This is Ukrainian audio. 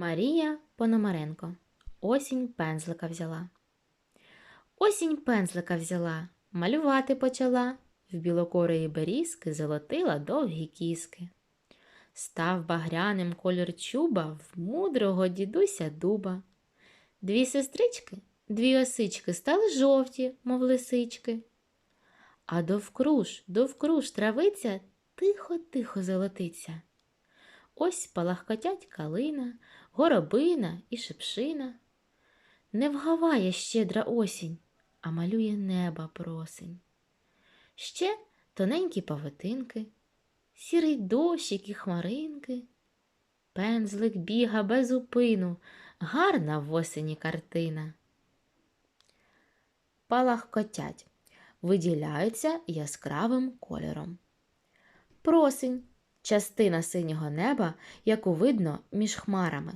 Марія Пономаренко. Осінь пензлика взяла. Осінь пензлика взяла, малювати почала. В білокорої берізки золотила довгі кіски. Став багряним колір чуба в мудрого дідуся дуба. Дві сестрички, дві осички стали жовті, мов лисички. А довкруж, довкруж травиця тихо-тихо золотиться. Ось палахкотять калина, горобина і шипшина. Не вгаває щедра осінь, а малює неба просень. Ще тоненькі павутинки, сірий дощик і хмаринки. Пензлик біга без упину, гарна в осені картина. Палахкотять, виділяються яскравим кольором. Просень частина синього неба, яку видно між хмарами.